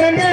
ನನ್ನ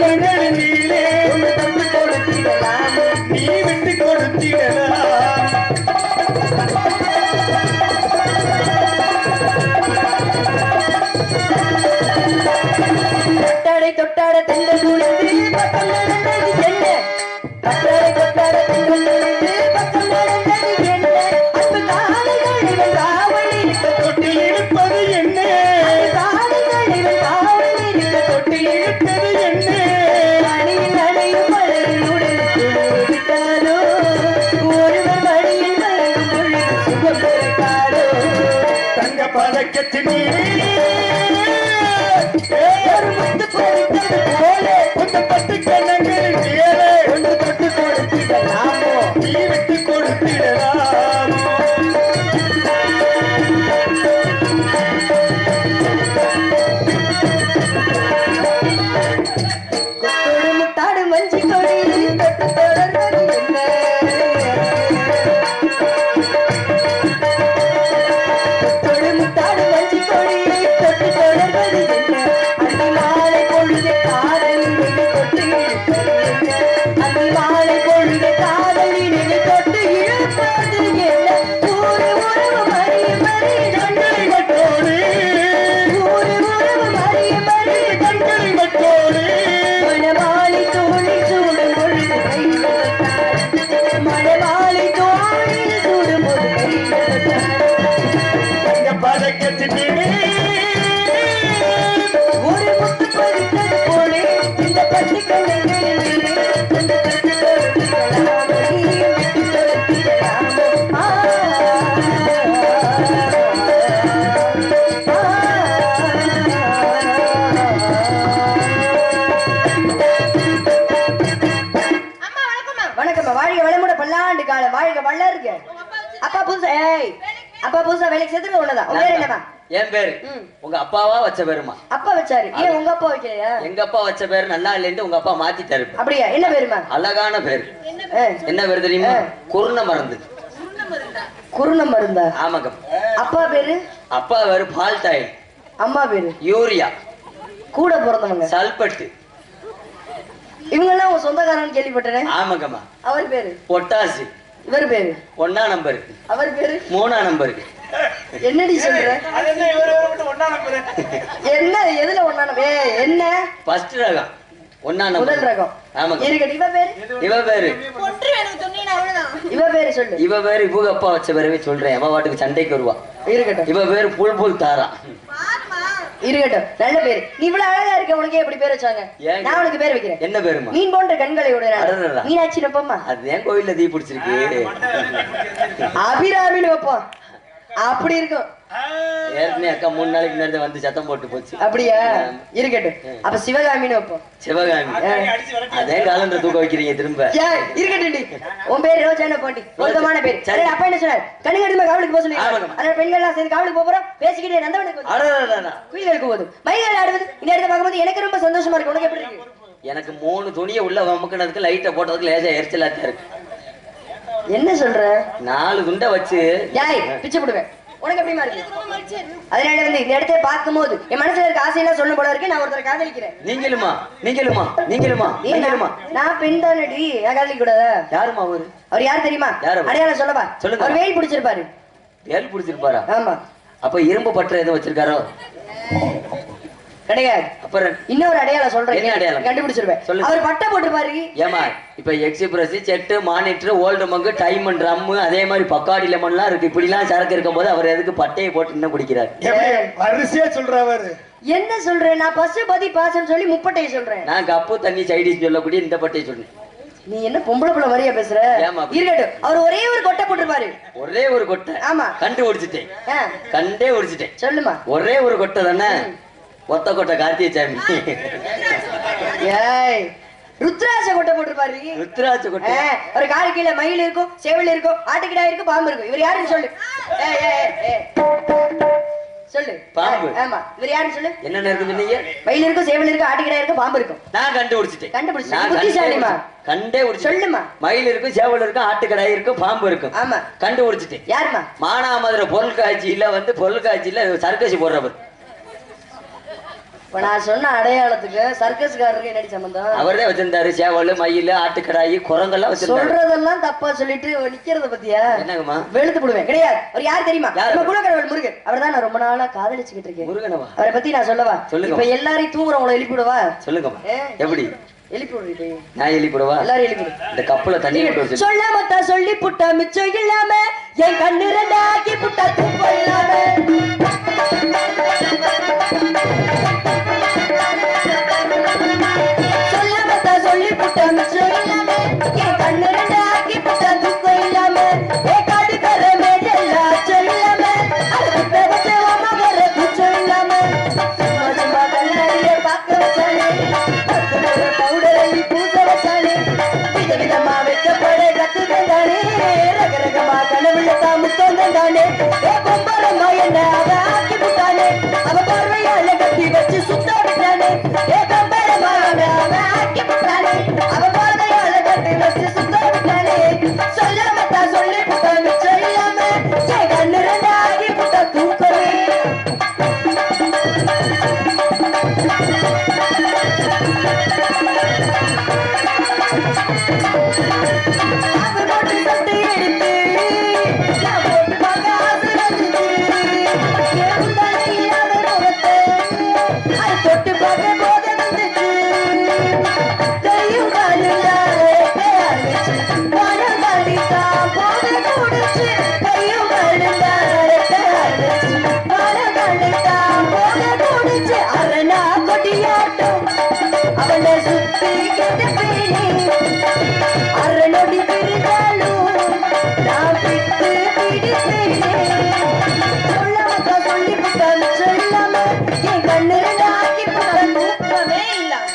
பட்டு பதக்கத்தின் நீளே வளருங்க அப்பா புதுசா ஏய் அப்பா புதுசா வேலைக்கு சேர்த்துக்க உள்ளதா? உங்க பேர் என்னம்மா என் பேரு. உங்க அப்பாவா வச்ச பேருமா அப்பா வச்சாரு. ஏன் உங்க அப்பா வைக்கலையா? எங்க அப்பா வச்ச பேரு நல்லா இல்லைன்ட்டு உங்க அப்பா மாத்தி தருப்பு அப்படியா? என்ன பேருமா அழகான பேரு. என்ன பேரு? தெரியுமா. குருண மருந்து. குருண மருந்தா? ஆமாங்க. அப்பா பேரு? அப்பா பேரு பால்டாயில் அம்மா பேரு? யூரியா. கூட பிறந்தவங்க. சல்பட்டு. இவங்க எல்லாம் உங்க சொந்தக்காரன்னு கேள்விப்பட்டேன். ஆமாங்கம்மா. அவர் பேரு? பொட்டாசு. இவர் பேரு? ஒன்னா நம்பரு. அவர் பேரு? மூணா நம்பரு. என்னடி சொல்ற? என்ன எதுல ஒண்ணான ஏ என்ன? ஃபர்ஸ்ட் ரகம். ஒன்னா முதல் நம்பர் ரகம். ஆமாங்க. இருக்கட்டும் இவ பேரு? இவ பேரு. ஒன்று அவ்வளவுதான். இவ பேரு சொல்லு. இவ பேரு இவங்க அப்பா வச்ச பேரவே சொல்றேன். அவ வாட்டுக்கு சண்டைக்கு வருவா? இருக்கட்டும். இவ பேரு புல் புல் தாரா. இருக்கட்டும். நல்ல பேரு. இவ்வளவு அழகா இருக்க உனக்கு எப்படி பேர் வச்சாங்க? நான் உனக்கு பேர் வைக்கிறேன். என்ன பேருமா? மீன் போன்ற கண்களை உடைய அடடடா. மீனாட்சி நப்பம்மா? அது ஏன் கோயில்ல தீ பிடிச்சிருக்கு? அபிராமின்னு வைப்போம் அப்படி இருக்கும். ஏற்கனவே அக்கா மூணு நாளைக்கு முன்னாடி வந்து சத்தம் போட்டு போச்சு. அப்படியா? இருக்கட்டும் அப்ப சிவகாமின்னு வைப்போம். சிவகாமி. அதே காலன்ற தூக்க வைக்கிறீங்க திரும்ப. ஏய், இருக்கட்டும். உன் பேர் ரோஜான பாண்டி பொருத்தமான பேர். சரி. அப்பா என்ன சொன்னார்? கண்ணுங்கடிமா காவலுக்கு போக சொல்லி. அதனால பெண்கள் எல்லாம் சேர்ந்து காவலுக்கு போக போறோம். பேசிக்கிட்டே நந்தவனுக்கு. குயில்களுக்கு போதும் மயில்கள் ஆடுவது. இந்த இடத்த பார்க்கும்போது எனக்கு ரொம்ப சந்தோஷமா இருக்கு. உனக்கு எப்படி இருக்கு? எனக்கு மூணு துணியை உள்ள வமுக்கினதுக்கு லைட்டை போட்டதுக்கு லேசா எரிச்சலாத்தான் இருக்கு. என்ன சொல்ற? நாலு துண்டை வச்சு பிச்சு போடுவேன். உனக்கு எப்படிமா இருக்கு. அதனால வந்து இந்த இடத்தை பார்க்கும்போது என் மனசுல இருக்க ஆசையெல்லாம் சொல்லும் போல இருக்கு? நான் ஒருத்தரை காதலிக்கிறேன். நீங்களுமா? நீங்களுமா? நீங்களுமா? நீங்களுமா? நான் பெண் தானடி. நான் காதலிக்க கூடாதா? யாருமா அவரு? அவர் யார் தெரியுமா? யார் அவர்? அடையாளம் சொல்லவா? சொல்லுங்க. அவர் வெயில் பிடிச்சிருப்பாரு. வேல் பிடிச்சிருப்பாரா? ஆமா. அப்ப இரும்பு பற்ற எதுவும் வச்சிருக்காரோ? கிடையாது. அப்புறம் இன்னொரு அடையாளம் சொல்றேன். என்ன அடையாளம்? கண்டுபிடிச்சிருவேன். சொல்லு. அவர் பட்டை போட்டுப்பாரு ஏமா இப்ப express set monitor old Monk time drum அதே மாதிரி பக்காடி லெமன்லாம் இருக்கு. இப்படிலாம் சரக்கு இருக்கும்போது அவர் எதுக்கு பட்டையை போட்டு இன்னும் குடிக்கிறார்? வரிசையா சொல்றவர் என்ன சொல்றேன்? நான் பசு பதி பாசம் சொல்லி முப்பட்டையை சொல்றேன். நான் கப்பு தண்ணி சைடிஸ் சொல்லக்கூடிய இந்த பட்டையை சொன்னேன் நீ என்ன பொம்பளை புள்ள மாதிரியா பேசுற? இருக்கட்டும் அவர் ஒரே ஒரு கொட்டை போட்டுருப்பாரு. ஒரே ஒரு கொட்டை. ஆமா. கண்டு ஒடிச்சிட்டேன். கண்டே ஒடிச்சிட்டேன். சொல்லுமா. ஒரே ஒரு கொட்டை தானே? ஒத்த கொட்டை கார்த்திகை சாமி. ஏய் ருத்ராட்ச கொட்டை போட்டுருப்பாரு. ருத்ராட்ச கொட்டை. ஒரு காலு கீழே மயில் இருக்கும் சேவல் இருக்கும் ஆட்டுக்கிடா இருக்கும் பாம்பு இருக்கும். இவர் யாருன்னு சொல்லு. சொல்லு. பாம்பு. ஆமா. இவர் யாருன்னு சொல்லு. என்னென்ன இருக்கு சொன்னீங்க? மயில் இருக்கும் சேவல் இருக்கும் ஆட்டுக்கிடா இருக்கும் பாம்பு இருக்கும். நான் கண்டுபிடிச்சிட்டேன். கண்டுபிடிச்சிட்ட. நான் புத்திசாலிமா? கண்டே- பிடிச்சிட்டேன் சொல்லுமா. மயில் இருக்கும் சேவல் இருக்கும் ஆட்டுக்கடாய் இருக்கும் பாம்பு இருக்கும். ஆமா. கண்டுபிடிச்சிட்டேன். யாருமா மானாமதுரை பொருள் காட்சியில வந்து பொருள் காட்சியில சர்க்கஸ் போடுறவர். இப்ப நான் சொன்ன அடையாளத்துக்கு சர்க்கஸ்காரருக்கு என்னடி சம்பந்தம்? அவர்தான் வச்சிருந்தாரு. சேவல் மயில் ஆட்டுக்கடாய் குரங்கெல்லாம் சொல்றதெல்லாம் தப்பா சொல்லிட்டு நிக்கிறத பத்தியா? என்னங்கம்மா? வெளுத்து போடுவேன். கிடையாது. அவர் யார் தெரியுமா? குலக்கடவுள் முருகன். அவர் தான் நான் ரொம்ப நாளா காதலிச்சுக்கிட்டு இருக்கேன். முருகனவா? அவரை பத்தி நான் சொல்லவா? சொல்லுங்க. இப்ப எல்லாரையும் தூங்குறவங்கள எழுப்பி விடவா சொல்லுங்கம்மா. எப்படி? எழுப்பி நான் எழுப்பிடுவா எல்லாரும் எழுப்பி இந்த கப்புல தண்ணி சொல்ல மத்தா சொல்லி புட்டா மிச்சம் இல்லாம என் கண்ணு ரெண்டாக்கி புட்டா தூக்கம் இல்லாம சொல்லாம என் கண்ணு ஆக்கி புட்டான் தூக்கமே இல்லாம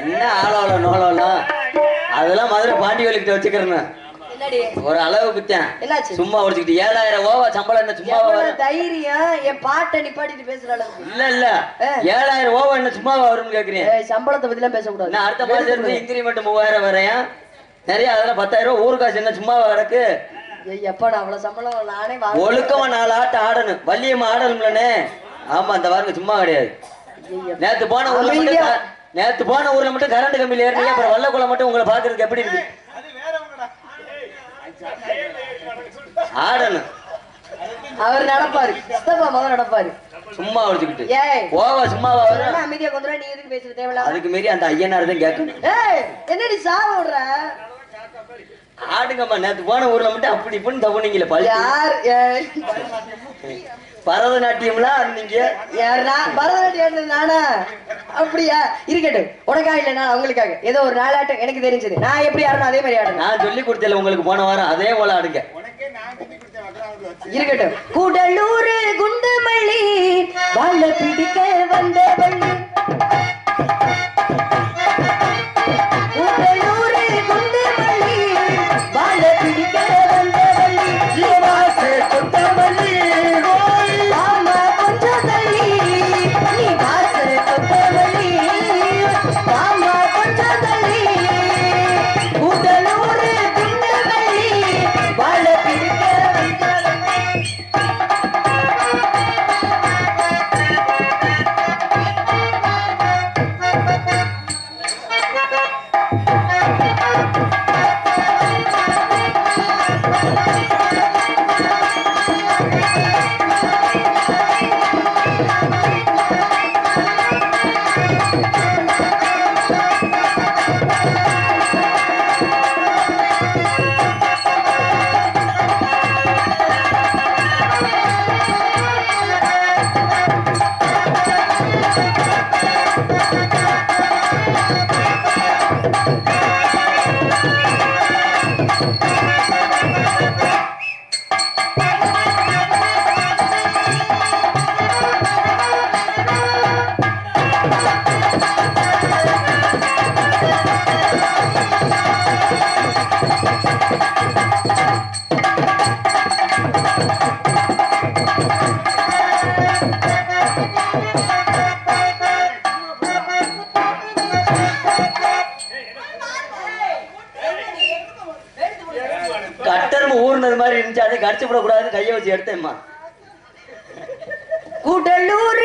என்ன ஆளோலம் நோலோலம் அதெல்லாம் மதுரை பாண்டியவலிக்கிட்ட வச்சுக்கிறேன்னு. என்னடி? ஒரு அளவுக்கு தான் என்னாச்சு? சும்மா ஒடிச்சுக்கிட்டு ஏழாயிரம் ஓவா சம்பளம் என்ன வரும் தைரியம்? என் பாட்டை நிப்பாட்டிட்டு பேசுற அளவுக்கு இல்ல இல்ல. ஏழாயிரம் ஓவா என்ன சும்மாவா வரும்னு கேக்குறீங்க. ஏய், சம்பளத்தை பத்தி எல்லாம் பேசக்கூடாது. நான் அடுத்த மாசம் இருந்து இன்கிரிமெண்ட் மூவாயிரம் வரையும் நிறைய அதெல்லாம் பத்தாயிரம் ரூபாய் ஊரு காசு என்ன சும்மாவா கிடக்கு. ஏய், எப்பா நான் அவ்வளவு சம்பளம் நானே ஒழுக்கமா நாலு ஆட்டம் ஆடணும். வள்ளியம்மா ஆடணும்லனே ஆமா அந்த வாருங்க சும்மா கிடையாது. நேத்து போன ஊர்ல மட்டும் நேத்து போன ஊர்ல மட்டும் கரண்ட் கம்பியில ஏறினீங்க அப்புறம் வல்லக்குள்ள மட்டும் உங்களை பாக்குறதுக்கு எப்படி இருக்கு? ஆடணும். அவர் நடப்பாரு. சித்தப்பா முதல்ல நடப்பாரு. சும்மா ஒழிச்சுக்கிட்டு ஏய். ஓவா என்ன அமைதியா கொஞ்சம் நீ எதுக்கு பேசுற? தேவையில்லாம. அதுக்கு மீறி அந்த ஐயனார் தான் கேட்கணும். ஏய் என்னடி சாவ விடுற? ஆடுங்கம்மா நேத்து போன ஊர்ல மட்டும் அப்படி இப்படின்னு தவணிங்களே யார்? ஏய், பரதநாட்டியம்லாம் ஆடுனீங்க. யார் நான் பரதநாட்டியம் நானா? அப்படியா? இருக்கட்டும். உனக்காக இல்ல நான் அவங்களுக்காக ஏதோ ஒரு நாளாட்டம் எனக்கு தெரிஞ்சது. நான் எப்படி ஆடணும் அதே மாதிரி ஆடணும் நான் சொல்லி கொடுத்தல உங்களுக்கு போன வாரம். அதே போல ஆடுங்க. இருக்கட்டும். கூடலூர் குண்டுமல்லி வாழ பிடிக்க வந்த வள்ளி கூடலூர் குண்டுமல்லி வாழ பிடிக்க கட்டரும் ஊர்னது மாதிரி இருந்துச்சு அதை கடிச்சு விடக்கூடாதுன்னு கையை வச்சு எடுத்தேம்மா கூடலூர்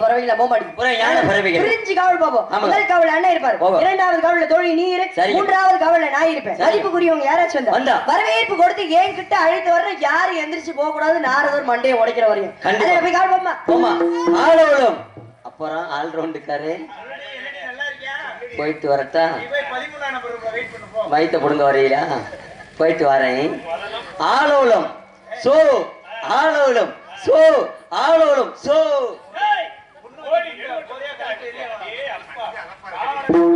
பறவைகளை. பிரிஞ்சு காவல் ஆமாங்க. முதல் காவல் அண்ணன் இருப்பார். இரண்டாவது காவல்ல தோழி நீ இரு. மூன்றாவது காவல்ல நான் இருப்பேன். மதிப்புக்குரியவங்க யாராச்சும் வந்தா? வந்தா. வரவேற்பு கொடுத்து ஏன் கிட்ட அழைத்து வர்ற யாரும் எந்திரிச்சு போக கூடாது நாரதர் மண்டையை உடைக்கிற வரையும். போய் காவல் போமா போமா ஆளோளும் அப்புறம் ஆல் ரவுண்டுக்காரு போயிட்டு வரட்டா? வயித்த புடுங்க வரையிலா? போயிட்டு வரேன். ஆலோலம் சோ ஆலோலம் சோ ஆலோலம் சோ. ஏய்